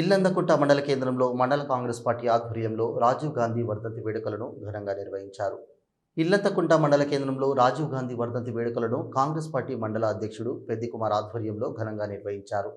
ఇల్లందకుంట మండల కేంద్రంలో మండల కాంగ్రెస్ పార్టీ ఆధ్వర్యంలో రాజీవ్ గాంధీ వర్ధంతి వేడుకలను ఘనంగా నిర్వహించారు. ఇల్లంతకుంట మండల కేంద్రంలో రాజీవ్ గాంధీ వర్ధంతి వేడుకలను కాంగ్రెస్ పార్టీ మండల అధ్యక్షుడు పెద్దికుమార్ ఆధ్వర్యంలో ఘనంగా నిర్వహించారు.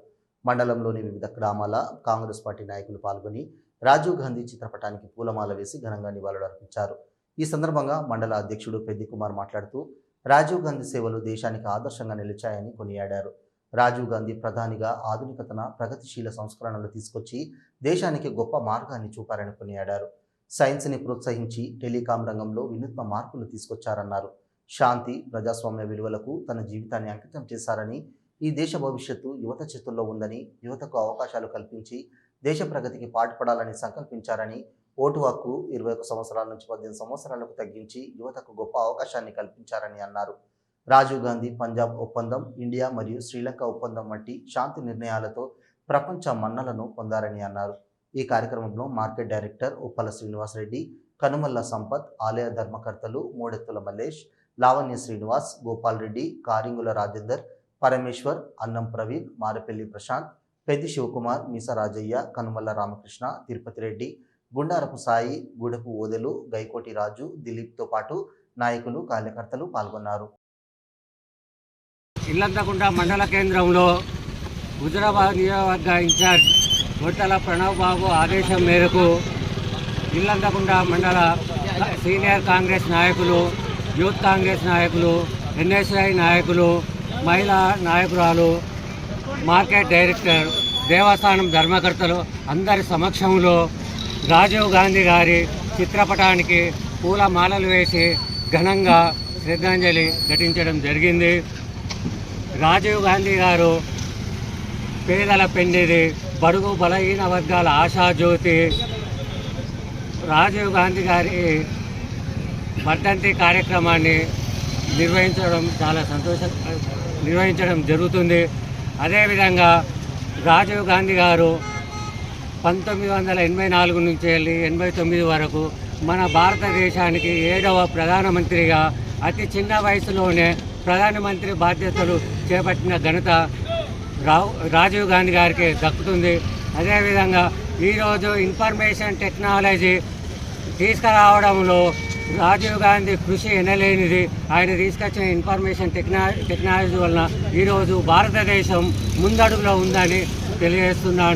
మండలంలోని వివిధ గ్రామాల కాంగ్రెస్ పార్టీ నాయకులు పాల్గొని రాజీవ్ గాంధీ చిత్రపటానికి పూలమాల వేసి ఘనంగా నివాళులర్పించారు ఈ సందర్భంగా మండల అధ్యక్షుడు పెద్దికుమార్ మాట్లాడుతూ రాజీవ్ గాంధీ సేవలు దేశానికి ఆదర్శంగా నిలిచాయని కొనియాడారు. రాజీవ్ గాంధీ ప్రధానిగా ఆధునికతన ప్రగతిశీల సంస్కరణలు తీసుకొచ్చి దేశానికి గొప్ప మార్గాన్ని చూపారని కొనియాడారు. సైన్స్ని ప్రోత్సహించి టెలికాం రంగంలో వినూత్న మార్పులు తీసుకొచ్చారన్నారు. శాంతి ప్రజాస్వామ్య విలువలకు తన జీవితాన్ని అంకితం చేశారని ఈ దేశ భవిష్యత్తు యువత చేతుల్లో ఉందని యువతకు అవకాశాలు కల్పించి దేశ ప్రగతికి పాటుపడాలని సంకల్పించారని ఓటు హక్కు ఇరవై ఒక సంవత్సరాల నుంచి పద్దెనిమిది సంవత్సరాలకు తగ్గించి యువతకు గొప్ప అవకాశాన్ని కల్పించారని అన్నారు. రాజీవ్ గాంధీ పంజాబ్ ఒప్పందం ఇండియా మరియు శ్రీలంక ఒప్పందం వంటి శాంతి నిర్ణయాలతో ప్రపంచ మన్నలను పొందారని అన్నారు. ఈ కార్యక్రమంలో మార్కెట్ డైరెక్టర్ ఉప్పల శ్రీనివాసరెడ్డి కనుమల్ల సంపత్ ఆలయ ధర్మకర్తలు మూడెత్తుల మల్లేష్ లావణ్య శ్రీనివాస్ గోపాల్ రెడ్డి కారింగుల రాజేందర్ పరమేశ్వర్ అన్నం ప్రవీణ్ మారపల్లి ప్రశాంత్ పెద్ది శివకుమార్ మీస రాజయ్య కనుమల్ల రామకృష్ణ తిరుపతి రెడ్డి గుండారపు సాయి గూడపు ఓదెలు గైకోటి రాజు దిలీప్తో పాటు నాయకులు కార్యకర్తలు పాల్గొన్నారు. ఇల్లంతకుంట మండల కేంద్రంలో హుజరాబాద్ నియోజకవర్గ ఇన్ఛార్జ్ గొట్టల ప్రణవ్ బాబు ఆదేశం మేరకు ఇల్లంతకుంట మండల సీనియర్ కాంగ్రెస్ నాయకులు యూత్ కాంగ్రెస్ నాయకులు ఎన్ఎస్ఐ నాయకులు మహిళా నాయకురాలు మార్కెట్ డైరెక్టర్ దేవస్థానం ధర్మకర్తలు అందరి సమక్షంలో రాజీవ్ గాంధీ గారి చిత్రపటానికి పూల మాలలు వేసి ఘనంగా శ్రద్ధాంజలి ఘటించడం జరిగింది. రాజీవ్ గాంధీ గారు పేదల పెండిది బడుగు బలహీన వర్గాల ఆశాజ్యోతి రాజీవ్ గాంధీ గారి వర్ధంతి కార్యక్రమాన్ని నిర్వహించడం చాలా సంతోష నిర్వహించడం జరుగుతుంది. అదేవిధంగా రాజీవ్ గాంధీ గారు పంతొమ్మిది వందల ఎనభై నాలుగు నుంచి వెళ్ళి ఎనభై తొమ్మిది వరకు మన భారతదేశానికి ఏడవ ప్రధానమంత్రిగా అతి చిన్న వయసులోనే ప్రధానమంత్రి బాధ్యతలు చేపట్టిన ఘనత రావు రాజీవ్ గాంధీ గారికి దక్కుతుంది. అదేవిధంగా ఈరోజు ఇన్ఫర్మేషన్ టెక్నాలజీ తీసుకురావడంలో రాజీవ్ గాంధీ కృషి ఎనలేనిది. ఆయన తీసుకొచ్చిన ఇన్ఫర్మేషన్ టెక్నా టెక్నాలజీ వలన ఈరోజు భారతదేశం ముందడుగులో ఉందని తెలియజేస్తున్నాను.